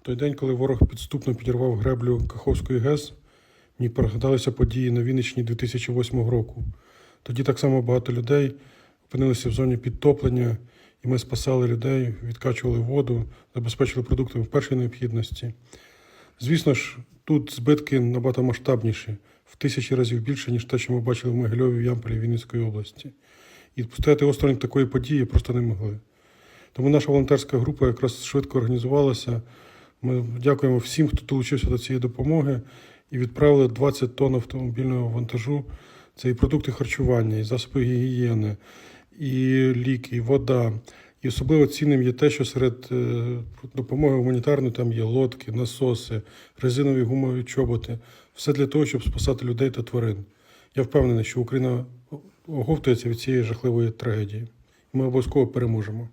В той день, коли ворог підступно підірвав греблю Каховської ГЕС, мені пригадалися події на Вінниччині 2008 року. Тоді так само багато людей опинилися в зоні підтоплення, і ми спасали людей, відкачували воду, забезпечили продуктами першої необхідності. Звісно ж, тут збитки набагато масштабніші, в тисячі разів більше, ніж те, що ми бачили в Могильові, в Ямполі, Вінницької області. І постояти осторонь такої події просто не могли. Тому наша волонтерська група якраз швидко організувалася. Ми дякуємо всім, хто долучився до цієї допомоги, і відправили 20 тонн автомобільного вантажу. Це і продукти харчування, і засоби гігієни, і ліки, і вода. І особливо цінним є те, що серед е, допомоги гуманітарної там є лодки, насоси, резинові гумові чоботи. Все для того, щоб спасати людей та тварин. Я впевнений, що Україна оговтується від цієї жахливої трагедії. Ми обов'язково переможемо.